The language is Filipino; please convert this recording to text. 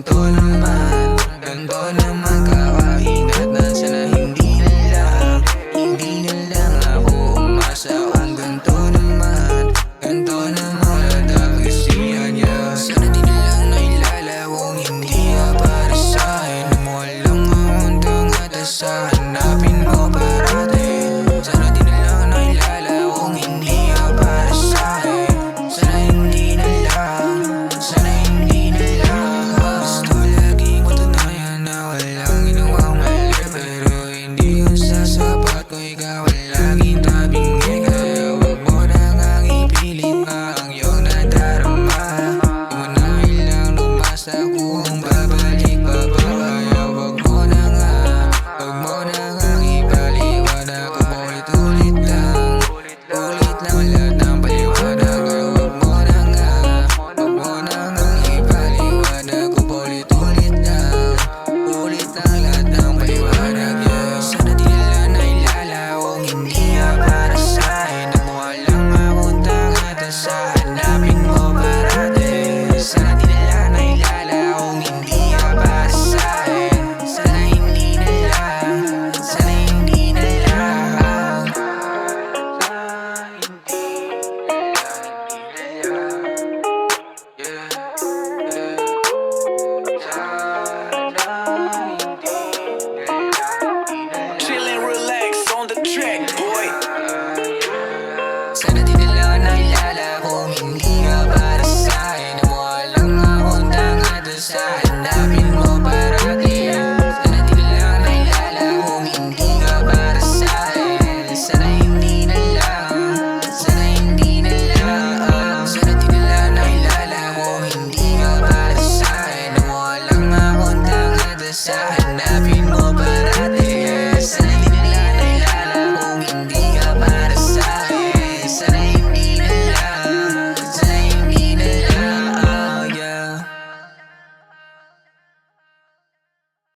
Ganto naman, ganto naman ka that kakilala kung hindi